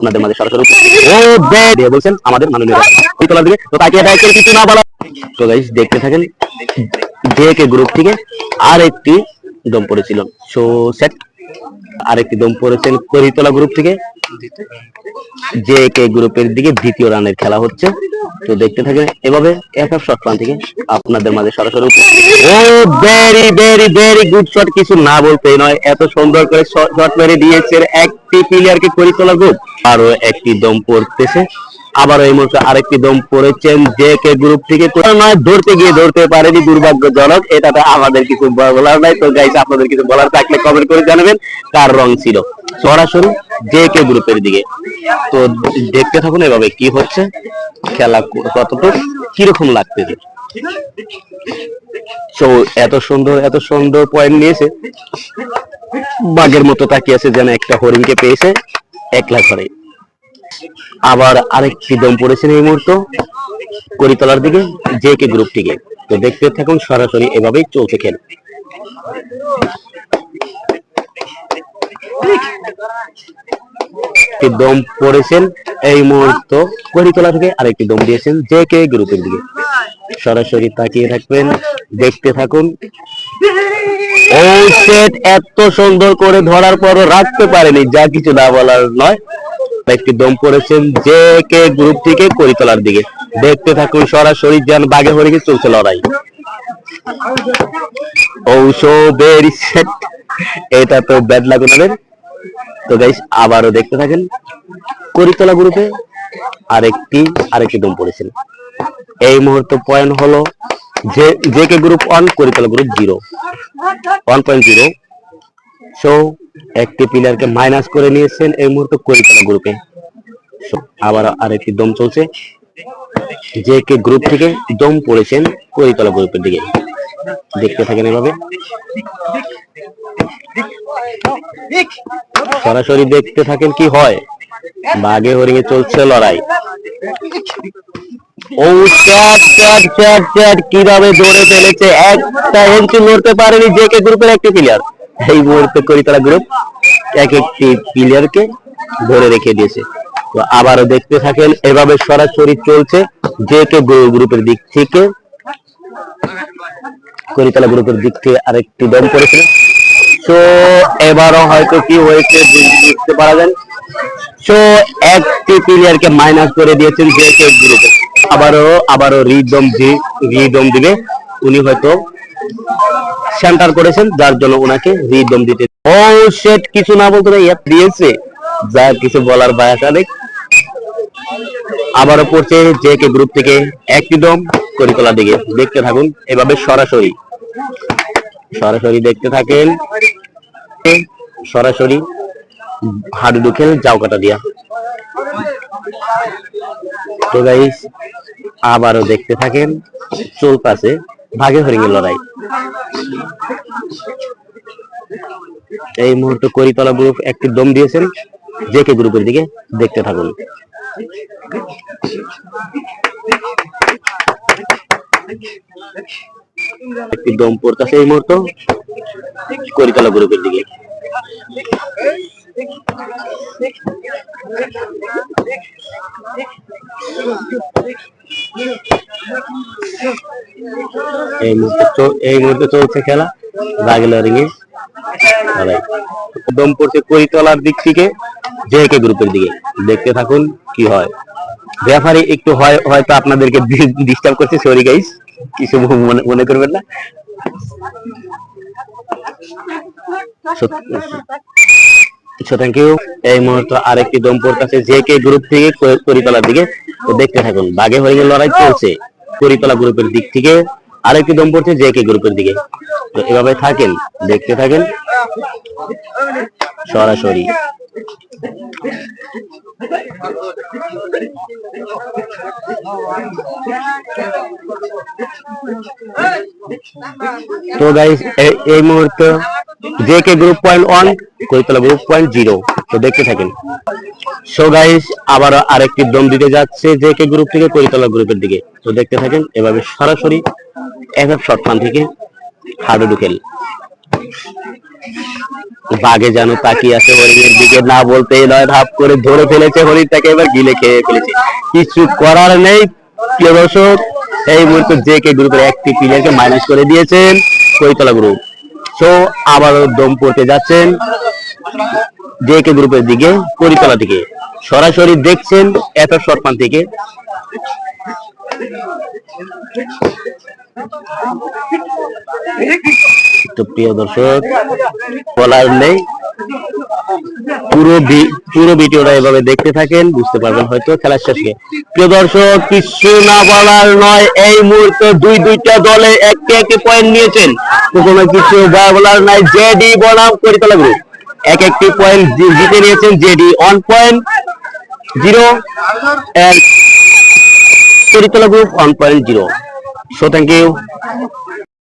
আপনাদের মাঝে সরাসরি ও দিয়ে বলছেন আমাদের মাননীয় দিকে তো তাকে এটা কিছু না বলা তো গাইস দেখতে থাকেন জেকে গ্রুপ থেকে আর একটি দম পড়েছিল সো সেট আরেকটি দম পড়েছেন করিতলা গ্রুপ থেকে। জে কে গ্রুপের দিকে দ্বিতীয় রানের খেলা হচ্ছে। তো দেখতে থাকেন এভাবে এক এক শট থেকে আপনাদের মাঝে সরাসরি ও very very very good shot কিছু না বলতেই নয়, এত সুন্দর করে শট মেরে দিয়েছেন একটি প্লেয়ারকে করিতলা গ্রুপ আরও একটি দম পড়তেছে। আবার এই মুহূর্তে আরেকটি দম পড়েছেন জে কে গ্রুপ থেকে নয় ধরতে গিয়ে ধরতে পারেনি, দুর্ভাগ্যজনক। এটাতে আমাদের কিছু বলার নাই। তো গাইস আপনাদের কিছু বলার থাকলে কমেন্ট করে জানাবেন, কার রং ছিল। সরাসরি জে কে গ্রুপের দিকে। তো দেখতে থাকুন এভাবে কি হচ্ছে। খেলা কতটুকু, কীরকম লাগতেছে। তো এত সুন্দর এত সুন্দর পয়েন্ট নিয়েছে। বাঘের মতো তাকিয়ে আছে যেন একটা হরিণকে পেয়েছে। একলা করে আবার আরেকটি দম পড়েছেন এই মুহূর্ত করিতলার দিকে জে কে গ্রুপ থেকে তো দেখতে থাকুন, সরাসরি এভাবেই চলছে খেল। দম পড়েছেন এই মুহূর্ত করিতলা থেকে আরেকটি দম দিয়েছেন জে কে গ্রুপের দিকে। সরাসরি তাকিয়ে থাকবেন, দেখতে থাকুন। এত সুন্দর করে ধরার পরও রাখতে পারেনি, যা কিছু না বলার নয়। একটি দম পড়েছেন জে কে গ্রুপ থেকে করিতলার দিকে। দেখতে থাকুন, সরাসরি যেন বাঘে হরিকে চলছে লড়াই। এটা তো ব্যাড লাগে ওনাদের। তো গাইস আবারও দেখতে থাকেন, করিতলা গ্রুপে আরেকটি আরেকটি দম পড়েছেন। এই মুহূর্তে পয়েন্ট হলো যে J K group one Karitala group zero one point zero so একটি প্লেয়ারকে মাইনাস করে নিয়েছেন এই মুহূর্তে করিতলা গ্রুপে So, আবার আরেকটি দম চলছে। যে কে গ্রুপ থেকে দম পড়েছেন করিতলা গ্রুপের দিকে। দেখতে থাকেন এভাবে। সরাসরি দেখতে থাকেন কি হয়? বাঘে হরিণে চলছে লড়াই। ও চ্যাট চ্যাট চ্যাট চ্যাট কীভাবে দৌড়ে ফেলেছে? একটা ইঞ্চি লড়তে পারেনি যে কে গ্রুপের একটি প্লেয়ার এই মুহূর্তে করিতলা গ্রুপ এক একটি প্লেয়ারকে ধরে রেখে দিয়েছে। তো আবারও দেখতে থাকেন, এভাবে সরাসরি চলছে যে কে গ্রুপের দিক থেকে। করিতলা গ্রুপের দিক থেকে আরেকটি দম করেছিল তো এবারও হয়তো কি হয়েছে বুঝতে পারা যায় সো একটি প্লেয়ারকে মাইনাস করে দিয়েছেন যে কে গ্রুপে আবারও আবারও রিদম দি রিদম দিবে। উনি হয়তো সেন্টার করেছেন, যার জন্য ওনাকে রিদম দিতে। ও সেট কিছু না বলতে দিয়েছে। যা কিছু বলার বায়াস অনেক আবারও পড়ছে যে কে গ্রুপ থেকে একটি দম করিতলা দিকে। দেখতে থাকুন, এভাবে সরাসরি। সরাসরি দেখতে থাকেন। সরাসরি হাডুডু খেল, যাও কাটা দিয়া। তো গাইস আবারও দেখতে থাকেন। চলতেছে ভাগে হরিণের লড়াই এই মুহূর্তে করিতলা গ্রুপ একটি দম দিয়েছেন। যে কে গ্রুপের দিকে দেখতে থাকুন। একটি দম পড়তেছে এই মুহূর্তে করিতলা গ্রুপের দিকে। এই মুহূর্তে এই মুহূর্তে চলছে খেলা বাগেলা রিঙে লড়াই দম পড়ছে করিতলার দিক থেকে, জে কে গ্রুপের দিকে। দেখতে থাকুন কি হয়। রেফারি একটু হয়, হয়তো আপনাদেরকে ডিস্টার্ব করছে। সরি গাইস কিছু মনে করবেন না। থ্যাংক ইউ এই মুহূর্তে আরেকটি দম কাছে যে কে গ্রুপ থেকে করি- করিতলার দিকে তো দেখতে থাকুন, বাঘে হরিণের লড়াই চলছে করিতলা গ্রুপের দিক থেকে, আরেকটি দম পড়ছে যে কে গ্রুপের দিকে। তো এভাবে থাকেন, দেখতে থাকেন, সরাসরি। তো গাইস এই মুহূর্তে J K group point one কৈতলা group point zero তো দেখতে থাকেন। সো আবার আরেকটি দম দিতে যাচ্ছে জে কে গ্রুপ থেকে কৈতলা গ্রুপের দিকে। তো দেখতে থাকেন, এভাবে সরাসরি এফ এফ শর্ট থেকে যেন তাকিয়ে আছে হরিণের দিকে, না বলতেই নয়, ভাব করে ধরে ফেলেছে হরিণটাকে, এবার গিলে খেয়ে ফেলেছে। কিছু করার নেই, প্রিয় দর্শক। এই মুহূর্তে যে কে গ্রুপের একটি প্লেয়ারকে মাইনাস করে দিয়েছেন কৈতলা গ্রুপ সো আবারও দম পড়তে যাচ্ছেন। যে কে গ্রুপের দিকে করিতলা দিকে। সরাসরি দেখছেন এত শর্টমান থেকে। তো প্রিয় দর্শক, বলার নেই। পুরো পুরো ভিডিওটা এভাবে দেখতে থাকেন, বুঝতে পারবেন হয়তো খেলার শেষে। প্রিয় দর্শক, কিছু না বলার নয়, এই মুহূর্তে দুই দুইটা দলে একটি একটি পয়েন্ট নিয়েছেন। কোনো কিছু বলার নাই জেডি বনাম করিতলা গ্রুপ এক একটি পয়েন্ট জিতে নিয়েছেন JD. One point zero চরিতলা group one point zero so thank you